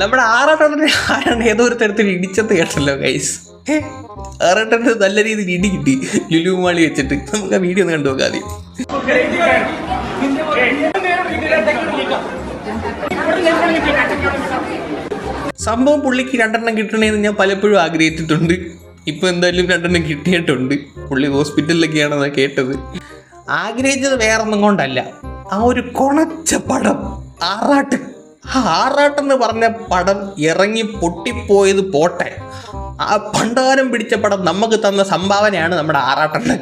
നമ്മുടെ ആറാട്ടനെ ആരാണ് ഏതോ ഒരു തരത്തിൽ ഇടിച്ചത് കേട്ടല്ലോ ഗൈസ് ആറാട്ടന്റെ നല്ല രീതിയിൽ ഇടി കിട്ടി. ലുലു മാളി വെച്ചിട്ട്. നമുക്ക് ആ വീഡിയോ ഒന്ന് കണ്ടു സംഭവം പുള്ളിക്ക് രണ്ടെണ്ണം കിട്ടണേന്ന് ഞാൻ പലപ്പോഴും ആഗ്രഹിച്ചിട്ടുണ്ട്. ഇപ്പൊ എന്തായാലും രണ്ടെണ്ണം കിട്ടിയിട്ടുണ്ട്. പുള്ളി ഹോസ്പിറ്റലിലൊക്കെയാണെന്ന് കേട്ടത്. ആഗ്രഹിച്ചത് വേറൊന്നും കൊണ്ടല്ല. ആ ഒരു കൊണച്ച പടം ആറാട്ട് ആറാട്ടെന്ന് പറഞ്ഞ പടം ഇറങ്ങി പൊട്ടിപ്പോയത് പോട്ടെ. ആ പണ്ടാരം പിടിച്ച പടം നമുക്ക് തന്ന സംഭാവനയാണ് നമ്മുടെ ആറാട്ടണ്ണൻ.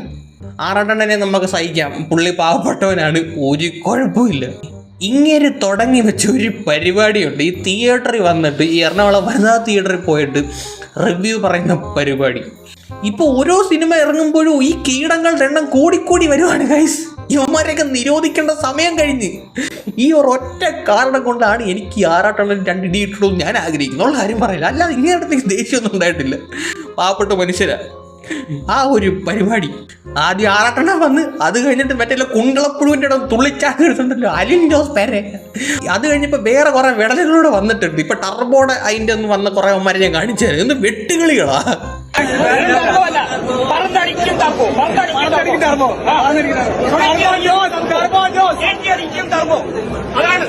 ആറാട്ടണ്ണനെ നമുക്ക് സഹിക്കാം. പുള്ളി പാവപ്പെട്ടവനാണ്. ഒരു കുഴപ്പമില്ല ഇങ്ങനെ തുടങ്ങി വെച്ച ഒരു പരിപാടിയുണ്ട്. ഈ തിയേറ്ററിൽ വന്നിട്ട് ഈ എറണാകുളം വനിതാ തിയേറ്ററിൽ പോയിട്ട് റിവ്യൂ പറയുന്ന പരിപാടി. ഇപ്പോൾ ഓരോ സിനിമ ഇറങ്ങുമ്പോഴും ഈ കീടങ്ങളുടെ എണ്ണം കൂടിക്കൂടി വരുവാണ് ഗൈസ് ഇവന്മാരെയൊക്കെ നിരോധിക്കേണ്ട സമയം കഴിഞ്ഞ്. ഈ ഒരൊറ്റ കാരണം കൊണ്ടാണ് എനിക്ക് ഈ ആറാട്ടണ്ണൻ രണ്ട് ഇടി ഇട്ടതും ഞാൻ ആഗ്രഹിക്കുന്നുള്ള കാര്യം പറയില്ല. അല്ലാതെ ഇങ്ങനെ ദേഷ്യമൊന്നും ഉണ്ടായിട്ടില്ല. പാവപ്പെട്ട മനുഷ്യരാ. ആ ഒരു പരിപാടി. ആദ്യം ആറാട്ടണ വന്ന് അത് കഴിഞ്ഞിട്ട് മറ്റേ കുണ്ടളപ്പുഴുവിന്റെ ഇടം തുള്ളിച്ചാക്ക് അലിൻ ജോസ് പേരെ. അത് കഴിഞ്ഞപ്പോൾ വേറെ കുറേ വിടലുകളൂടെ വന്നിട്ടുണ്ട്. ഇപ്പൊ ടർബോടെ അതിന്റെ ഒന്ന് വന്ന കുറെ അമ്മമാരെ ഞാൻ കാണിച്ചു തരാം. ഇന്ന് വെട്ടുകളികളാ. പറന്നടിക്കും ടർബോ ടർബോ ജോസ് ടർബോ ജോസ് ഏറ്റടിക്കും ടർബോ അതാണ്.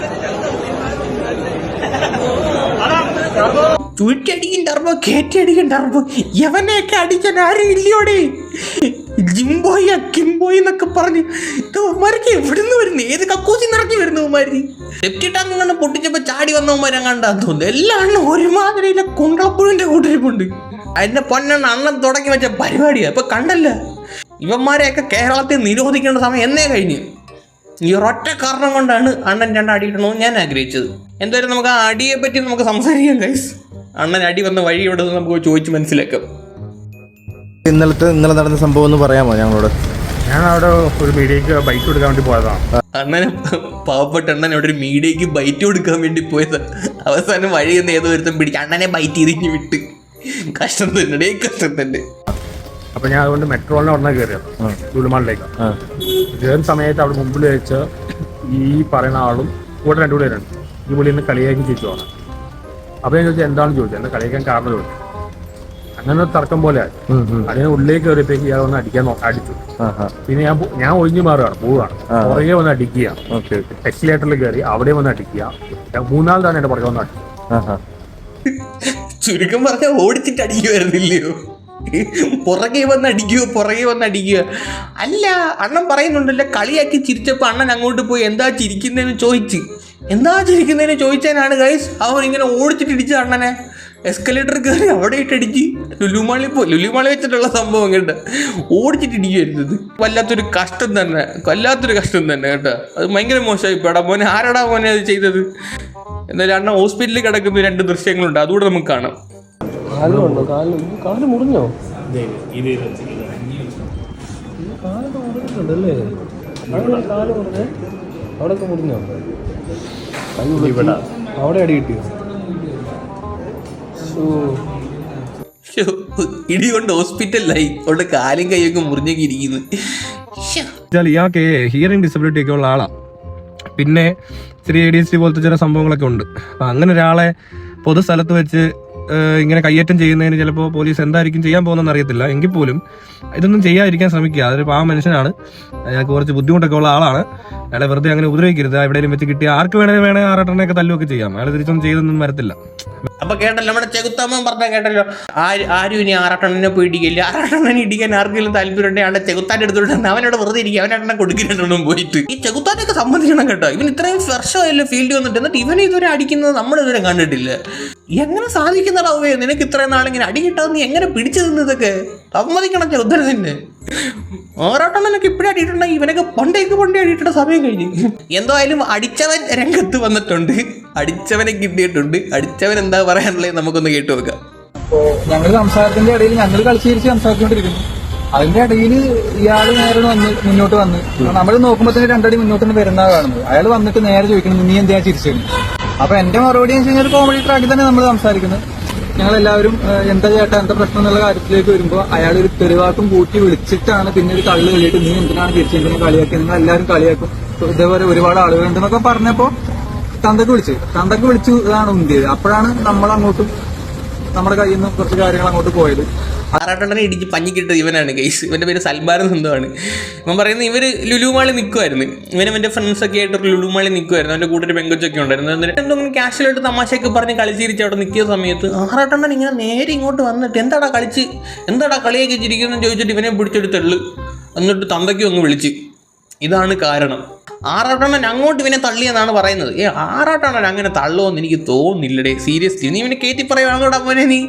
ചുറ്റടിക്കും ടർബോ കേറ്റടിക്കും ടർബോ എവനെയൊക്കെ അടിക്കാൻ ആരും ഇല്ലയോടെ ജിംബോയ കിംബോയ് എന്നൊക്കെ പറഞ്ഞ് ഇവന്മാരൊക്കെ എവിടുന്ന് വരുന്നു? ഏത് കക്കൂസി നിറഞ്ഞു വരുന്നു ഉമാരി സെപ്റ്റി ടാങ്ക് കണ്ട് പൊട്ടിച്ചപ്പോ ചാടി വന്നവന്മാരെ കണ്ടാന്ന് തോന്നുന്നു. എല്ലാം ഒരുമാതിരിയിലെ കുണ്ടളപ്പുഴുവിന്റെ കൂട്ടിരിപ്പുണ്ട് അതിന്റെ പൊന്നെണ്ണ അണ്ണൻ തുടങ്ങി വെച്ച പരിപാടിയാ. ഇപ്പൊ കണ്ടല്ല. ഇവന്മാരെയൊക്കെ കേരളത്തിൽ നിരോധിക്കേണ്ട സമയം എന്നേ കഴിഞ്ഞു. ഈ ഒരൊറ്റ കാരണം കൊണ്ടാണ് അണ്ണൻ രണ്ട് അടി ഇടണമെന്ന് ഞാൻ ആഗ്രഹിച്ചത്. എന്തായാലും നമുക്ക് ആ അടിയെ പറ്റി നമുക്ക് സംസാരിക്കാം ഗൈസ് അണ്ണൻ അടി വന്ന വഴി ഇവിടെ നിന്ന് നമുക്ക് ചോദിച്ച് മനസ്സിലാക്കാം. ഇന്നലത്തെ ഇന്നലെ നടന്ന സംഭവം എന്ന് പറയാമോ ഞങ്ങളോട്? ഞാൻ അവിടെ ഒരു മീഡിയക്ക് ബൈക്ക് കൊടുക്കാൻ വേണ്ടി പോയതാണ് അണ്ണനെ പാവപ്പെട്ട അണ്ണൻ അവിടെ ഒരു മീഡിയക്ക് ബൈറ്റ് കൊടുക്കാൻ വേണ്ടി പോയത്. അവസാനം വഴി നിന്ന് ഏതോ ഒരുത്തം പിടിച്ച് അണ്ണനെ ബൈറ്റ് എറിഞ്ഞ് വിട്ട്. കഷ്ടം തന്നെ കഷ്ടം തന്നെ. അപ്പൊ ഞാൻ അതുകൊണ്ട് മെട്രോളിനെ ഉടനെ കയറിയത് ലുലുമാളിലേക്ക് കയറുന്ന സമയത്ത് അവിടെ മുമ്പിൽ വെച്ച് ഈ പറയുന്ന ആളും കൂടെ രണ്ടു പേരുണ്ട് ഈ പുള്ളി ഇന്ന് കളിയാക്കി ചോദിച്ചു പോകണം അപ്പൊ ഞാൻ ചോദിച്ചത് എന്താണെന്ന് ചോദിച്ചത്? എന്റെ കളിയാക്കാൻ കാരണം? ചോദിച്ചു. അങ്ങനെ ഒരു തർക്കം പോലെ. അതിന് ഉള്ളിലേക്ക് കയറിയപ്പോഴേക്ക് ഇയാൾ വന്ന് അടിക്കാൻ അടിച്ചു. പിന്നെ ഞാൻ ഞാൻ ഒഴിഞ്ഞു മാറുകയാണ് പോവുകയാണ്. പുറകെ വന്ന് അടിക്കുക. Okay okay. എക്സിലേറ്ററിൽ കയറി അവിടെ വന്ന് അടിക്കുക. തന്നെ എന്റെ പുറകെ വന്ന് അടിച്ചു. ചുരുക്കം പറഞ്ഞാൽ ഓടിച്ചിട്ട് അടിക്കുമായിരുന്നില്ലയോ? പുറകെ വന്ന് അടിക്കുക പുറകെ വന്ന് അടിക്കുക അല്ല അണ്ണൻ പറയുന്നുണ്ടല്ലോ കളിയാക്കി ചിരിച്ചപ്പോൾ അണ്ണൻ അങ്ങോട്ട് പോയി എന്താ ചിരിക്കുന്നതെന്ന് ചോദിച്ച്. എന്താ ചിരിക്കുന്നതെന്ന് ചോദിച്ചാനാണ് ഗൈസ് അവൻ ഇങ്ങനെ ഓടിച്ചിട്ട് ഇടിച്ച അണ്ണനെ. എസ്കലേറ്റർ കയറി അവിടെ ഇട്ടടിച്ച് ലുലുമാളി പോ ലുലുമാളി വെച്ചിട്ടുള്ള സംഭവം കേട്ടോ ഓടിച്ചിട്ട് ഇത്. വല്ലാത്തൊരു കഷ്ടം തന്നെ വല്ലാത്തൊരു കഷ്ടം തന്നെ കേട്ടോ. അത് ഭയങ്കര മോശമായി പെടാ മോനെ ആരടാ മോനെ അത് ചെയ്തത്? എന്നാലും അണ്ണ ഹോസ്പിറ്റലിൽ കിടക്കുന്ന രണ്ട് ദൃശ്യങ്ങളുണ്ട് അതുകൂടെ നമുക്ക് കാണാം. കാലുണ്ടോ? കാൽ കാൽ മുറിഞ്ഞോ? കാലൊക്കെ മുറിഞ്ഞിട്ടുണ്ടല്ലേ? കാൽ മുറിഞ്ഞേ അവിടെയൊക്കെ മുറിഞ്ഞോ? അവിടെ അടി കിട്ടിയോ. ഇടി കൊണ്ട് ഹോസ്പിറ്റലിലായി. അവിടെ കാലും കൈയൊക്കെ മുറിഞ്ഞൊക്കെ ഇരിക്കുന്നു. ഇയാൾക്ക് ഹിയറിംഗ് ഡിസബിലിറ്റി ഒക്കെ ഉള്ള ആളാ. പിന്നെ ചെറിയ എ ഡി എസ് പോലത്തെ ചില സംഭവങ്ങളൊക്കെ ഉണ്ട്. അപ്പം അങ്ങനെ ഒരാളെ പൊതുസ്ഥലത്ത് വെച്ച് ഇങ്ങനെ കയ്യേറ്റം ചെയ്യുന്നതിന് ചിലപ്പോൾ പോലീസ് എന്തായിരിക്കും ചെയ്യാൻ പോകുന്നതെന്ന് അറിയത്തില്ല. എങ്കിൽ പോലും ഇതൊന്നും ചെയ്യാതിരിക്കാൻ ശ്രമിക്കുക. അതൊരു പാവ മനുഷ്യനാണ്. അയാൾക്ക് കുറച്ച് ബുദ്ധിമുട്ടൊക്കെ ഉള്ള ആളാണ്. അയാളെ വെറുതെ അങ്ങനെ ഉപദ്രവിക്കരുത്. എവിടെയെങ്കിലും വെച്ച് കിട്ടിയ ആർക്ക് വേണേലും വേണേ ആറാട്ടനെയൊക്കെ തല്ലുമൊക്കെ ചെയ്യാം. അയാൾ തിരിച്ചൊന്നും ചെയ്തൊന്നും വരത്തില്ല. അപ്പൊ കേട്ടല്ലോ നമ്മുടെ ചെകുത്താമ്മൻ പറഞ്ഞ കേട്ടല്ലോ. ആര് ഇനി ആറാട്ടണ്ണനെ പോയി ഇടിക്കില്ല ആറാട്ടെണ്ണനെ ഇടിക്കാൻ ആർക്കെങ്കിലും താല്പര്യം ഉണ്ടെങ്കിൽ അവിടെ ചെകുത്താന്റെ എടുത്തോണ്ട് അവനോട് വെറുതെ ഇരിക്കുക. അവനെണ്ണം കൊടുക്കുന്നുണ്ടെന്നും പോയിട്ട്. ഈ ചെകുത്താനൊക്കെ സംബന്ധിക്കണം കേട്ടോ. ഇവൻ ഇത്രയും വർഷമായല്ലോ ഫീൽഡ് വന്നിട്ട്. എന്നിട്ട് ഇവനെ ഇതുവരെ അടിക്കുന്നത് നമ്മളിതുവരെ കണ്ടിട്ടില്ല. എങ്ങനെ സാധിക്കുന്നതാവേ നിനക്ക് ഇത്രയും നാളിങ്ങനെ അടി കിട്ടാതെ നീ എങ്ങനെ പിടിച്ചു നിന്നതൊക്കെ സമ്മതിക്കണം ചെറുതനെ ഓരോട്ടെണ്ണനൊക്കെ ഇപ്പഴേ അടിയിട്ടുണ്ടെങ്കിൽ ഇവനൊക്കെ പണ്ടേക്ക് പണ്ടേ അടിയിട്ട സമയം കഴിഞ്ഞു. എന്തായാലും അടിച്ചവൻ രംഗത്ത് വന്നിട്ടുണ്ട്. അടിച്ചവനെ കിട്ടിയിട്ടുണ്ട്. അടിച്ചവൻ എന്താ പറയാനുള്ളത് നമുക്കൊന്ന് കേട്ടു നോക്കാം. അപ്പോ ഞങ്ങൾ സംസാരത്തിന്റെ ഇടയിൽ ഞങ്ങൾ കളിച്ചിരിച്ച് സംസാരിച്ചുകൊണ്ടിരിക്കുന്നു അതിന്റെ ഇടയിൽ ഇയാൾ നേരെ വന്ന് മുന്നോട്ട് വന്ന്. നമ്മൾ നോക്കുമ്പോൾ തന്നെ രണ്ടടി മുന്നോട്ട് വരുന്നതാണ് അയാൾ വന്നിട്ട് നേരെ ചോദിക്കണം നീ എന്തിനാ ചിരിച്ചത്? അപ്പൊ എന്റെ മറുപടി എന്ന് വെച്ചാൽ കോമഡി ട്രാക്കിൽ തന്നെ നമ്മൾ സംസാരിക്കുന്നത്. ഞങ്ങൾ എല്ലാവരും എന്താ ചേട്ടാ എന്താ പ്രശ്നം എന്നുള്ള കാര്യത്തിലേക്ക് വരുമ്പോൾ അയാൾ ഒരു തെരുവാക്കും കൂട്ടി വിളിച്ചിട്ടാണ് പിന്നെ ഒരു കള്ള് കളിയിട്ട് നീ എന്തിനാണ് തിരിച്ചു എന്തിനാ കളിയാക്കി നിങ്ങൾ എല്ലാവരും കളിയാക്കും. ഇതേപോലെ ഒരുപാട് ആളുകളുണ്ടെന്നൊക്കെ പറഞ്ഞപ്പോ തന്തക്ക് വിളിച്ചു. തന്തക്ക് വിളിച്ചു ഇതാണ് ഉന്തിയത്. അപ്പോഴാണ് നമ്മൾ അങ്ങോട്ടും നമ്മുടെ കയ്യിൽ നിന്നും കുറച്ച് കാര്യങ്ങൾ അങ്ങോട്ട് പോയത്. ആറാട്ടെണ്ണനെ ഇടിച്ച് പഞ്ഞിക്കിട്ടത് ഇവനാണ് കേസ് ഇവന്റെ പേര് സൽമാൻ സ്വന്തമാണ്. ഇവൻ പറയുന്നത് ഇവർ ലുലുമാളി നിൽക്കുമായിരുന്നു എന്റെ ഫ്രണ്ട്സ് ഒക്കെ ആയിട്ട് ഒരു ലുലുമാളി നിൽക്കുമായിരുന്നു അവന്റെ കൂട്ടൊരു പെങ്കൊച്ചൊക്കെ ഉണ്ടായിരുന്നു. എന്നിട്ട് എന്തെങ്കിലും ക്യാഷ്വലായിട്ട് തമാശയൊക്കെ പറഞ്ഞ് കളിച്ചിരിച്ച് അവിടെ നിൽക്കിയ സമയത്ത് ആറാട്ടണ്ണൻ ഇങ്ങനെ നേരെ ഇങ്ങോട്ട് വന്നിട്ട് എന്താടാ കളിച്ച്? എന്താടാ കളിയൊക്കെ ചിരിക്കുന്നു ചോദിച്ചിട്ട് ഇവനെ പിടിച്ചെടുത്തുള്ളു എന്നിട്ട് തന്തയ്ക്കും ഒന്ന് വിളിച്ച്. ഇതാണ് കാരണം. ആറാട്ടണ്ണൻ അങ്ങോട്ട് ഇവനെ തള്ളിയെന്നാണ് പറയുന്നത്. ഏ ആറാട്ടണ്ണൻ അങ്ങനെ തള്ളുമെന്ന് എനിക്ക് തോന്നുന്നില്ലടേ. സീരിയസ്ലി നീ ഇവനെ കയറ്റി പറയുവാണോടാ മോനെ നീ.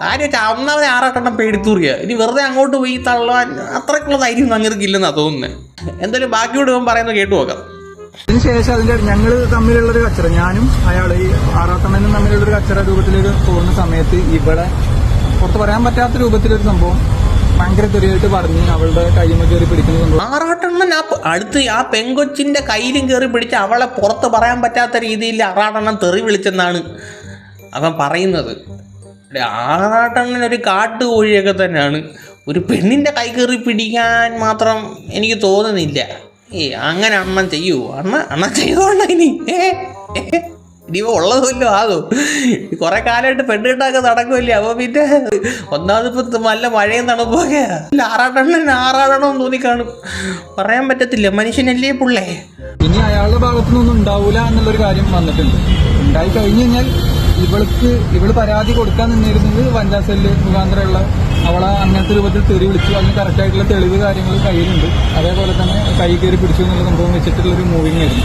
കാര്യം വെച്ചാൽ ഒന്നാമതെ ആറാട്ടണ്ണൻ പേടിത്തൂറിയ. ഇനി വെറുതെ അങ്ങോട്ട് പോയി തള്ളാൻ അത്രക്കുള്ള ധൈര്യം അങ്ങനെയൊക്കെ ഇല്ലെന്നാണ് തോന്നുന്നത് എന്തായാലും ബാക്കിയോട് ഇവൻ പറയുന്നത് കേട്ടു നോക്കാം. അതിനുശേഷം അതിന്റെ ഞങ്ങൾ തമ്മിലുള്ള ഒരു കച്ചറ. ഞാനും അയാൾ ഈ ആറാട്ടണ്ണനും തമ്മിലുള്ള ഒരു കച്ചറ രൂപത്തിലേക്ക് പോകുന്ന സമയത്ത് ഇവിടെ പുറത്ത് പറയാൻ പറ്റാത്ത രൂപത്തിലൊരു സംഭവം. ഭയങ്കര തെറിയായിട്ട് പറഞ്ഞു അവളുടെ കൈമ കയറി പിടിക്കുന്നു സംഭവം ആറാട്ടെണ്ണൻ ആ അടുത്ത് ആ പെങ്കൊച്ചിന്റെ കയ്യിലും കയറി പിടിച്ച് അവളെ പുറത്ത് പറയാൻ പറ്റാത്ത രീതിയിൽ ആറാട്ടെണ്ണൻ തെറി വിളിച്ചെന്നാണ് അവൻ പറയുന്നത്. ആറാട്ടെണ്ണൻ ഒരു കാട്ടുകോഴിയൊക്കെ തന്നെയാണ്. ഒരു പെണ്ണിന്റെ കൈ കയറി പിടിക്കാൻ മാത്രം എനിക്ക് തോന്നുന്നില്ല. ഏ അങ്ങനെ അണ്ണൻ ചെയ്യൂ. അണ്ണ അണ്ണൻ ചെയ്തോണ്ട ഇനി. ഏ. ഇനി ഉള്ളതുമില്ല ഉള്ളതുമല്ലോ കൊറേ കാലമായിട്ട് പെണ്ണുകിട്ടൊക്കെ നടക്കുമല്ലേ അപ്പൊ പിന്നെ ഒന്നാമത് ഇപ്പൊ നല്ല മഴയും തണുപ്പൊക്കെ ആറാടണം ആറാടണമെന്ന് തോന്നി കാണും പറയാൻ പറ്റത്തില്ല. മനുഷ്യനല്ലേ പുള്ളേ? ഇനി അയാളുടെ ഭാഗത്തു നിന്നൊന്നും ഉണ്ടാവൂല എന്നുള്ളൊരു കാര്യം വന്നിട്ടുണ്ട്. ഉണ്ടായി കഴിഞ്ഞു കഴിഞ്ഞാൽ ഇവൾക്ക് ഇവൾ പരാതി കൊടുക്കാൻ നിന്നിരുന്നത് വനിതാ സെല്ല് മുഖാന്തരമുള്ള അവളെ അങ്ങനത്തെ രൂപത്തിൽ തെറി വിളിച്ചു. അതിന് കറക്റ്റായിട്ടുള്ള തെളിവ് കാര്യങ്ങൾ കയ്യിലുണ്ട്. അതേപോലെ തന്നെ കൈ കയറി പിടിച്ചു എന്നുള്ള സംഭവം വെച്ചിട്ടുള്ള ഒരു മൂവിങ് ആയിരുന്നു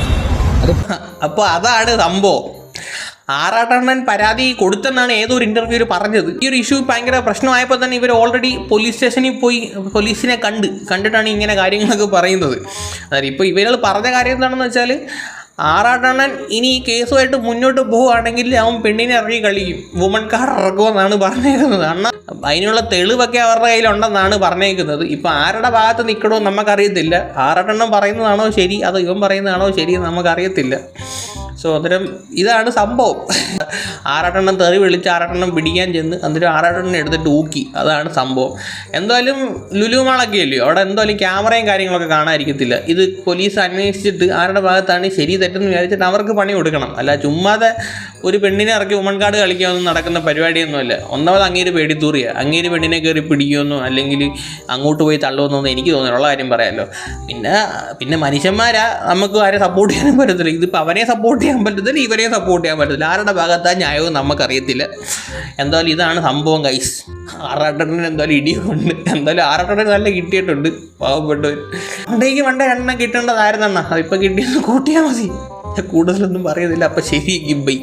അത് അപ്പോൾ അതാണ് സംഭവം. ആറാട്ടണ്ണൻ പരാതി കൊടുത്തെന്നാണ് ഏതോ ഒരു ഇന്റർവ്യൂവിൽ പറഞ്ഞത്. ഈ ഒരു ഇഷ്യൂ ഭയങ്കര പ്രശ്നമായപ്പോൾ തന്നെ ഇവർ ഓൾറെഡി പോലീസ് സ്റ്റേഷനിൽ പോയി പോലീസിനെ കണ്ട്. കണ്ടിട്ടാണ് ഇങ്ങനെ കാര്യങ്ങളൊക്കെ പറയുന്നത്. അതായത് ഇപ്പോൾ ഇവരുകൾ പറഞ്ഞ കാര്യം എന്താണെന്ന് വെച്ചാൽ ആറാട്ടണ്ണൻ ഇനി ഈ കേസുമായിട്ട് മുന്നോട്ട് പോവുകയാണെങ്കിൽ അവൻ പെണ്ണിനെ ഇറങ്ങി കളിക്കും വുമൺ കാർഡ് ഇറക്കുമെന്നാണ് പറഞ്ഞേക്കുന്നത്. അണ്ണ അതിനുള്ള തെളിവൊക്കെ അവരുടെ കയ്യിലുണ്ടെന്നാണ് പറഞ്ഞേക്കുന്നത്. ഇപ്പം ആരുടെ ഭാഗത്ത് നിൽക്കണമെന്ന് നമുക്കറിയത്തില്ല. ആറാട്ടെണ്ണം പറയുന്നതാണോ ശരി? അതോ ഇവൻ പറയുന്നതാണോ ശരി എന്ന് നമുക്കറിയത്തില്ല. സോ അന്നേരം ഇതാണ് സംഭവം. ആറാട്ടെണ്ണം തെറി വിളിച്ച് ആറാട്ടെണ്ണം പിടിക്കാൻ ചെന്ന് അന്നേരം ആറാട്ടെണ്ണം എടുത്തിട്ട് ഊക്കി. അതാണ് സംഭവം. എന്തായാലും ലുലുമാളൊക്കെ അല്ലയോ അവിടെ എന്തായാലും ക്യാമറയും കാര്യങ്ങളൊക്കെ കാണാതിരിക്കത്തില്ല. ഇത് പോലീസ് അന്വേഷിച്ചിട്ട് ആരുടെ ഭാഗത്താണ് ശരി തെറ്റെന്ന് വിചാരിച്ചിട്ട് അവർക്ക് പണി കൊടുക്കണം. അല്ല ചുമ്മാതെ ഒരു പെണ്ണിനെ ഇറക്കി ഉമ്മൺ കാർഡ് കളിക്കാമെന്ന് നടക്കുന്ന പരിപാടിയൊന്നുമല്ല. ഒന്നാമത് അങ്ങേര് പേടിത്തൂറിയ അങ്ങേര് പെണ്ണിനെ കയറി പിടിക്കുമെന്നോ അല്ലെങ്കിൽ അങ്ങോട്ട് പോയി തള്ളുമെന്നൊന്നും എനിക്ക് തോന്നുന്നുള്ള കാര്യം പറയാമല്ലോ പിന്നെ പിന്നെ മനുഷ്യന്മാരാ നമുക്ക് ആരെ സപ്പോർട്ട് ചെയ്യാനും പറ്റത്തില്ല. ഇതിപ്പോൾ അവനെ സപ്പോർട്ട് ചെയ്യാൻ പറ്റത്തില്ല ഇവരെ സപ്പോർട്ട് ചെയ്യാൻ പറ്റത്തില്ല. ആരുടെ ഭാഗത്താ ന്യായവും നമുക്കറിയത്തില്ല. എന്തായാലും ഇതാണ് സംഭവം കൈസ് ആറാട്ടണ്ണന് എന്തായാലും ഇടിയുണ്ട് എന്തായാലും ആറാട്ടണ്ണന് നല്ല കിട്ടിയിട്ടുണ്ട് പാവപ്പെട്ടവർ പണ്ടേക്ക് പണ്ടേ എണ്ണം കിട്ടേണ്ടതായിരുന്നെണ്ണ അതിപ്പോൾ കിട്ടിയെന്ന് കൂട്ടിയാൽ മതി. കൂടുതലൊന്നും പറയുന്നില്ല. അപ്പം ശരി ബൈ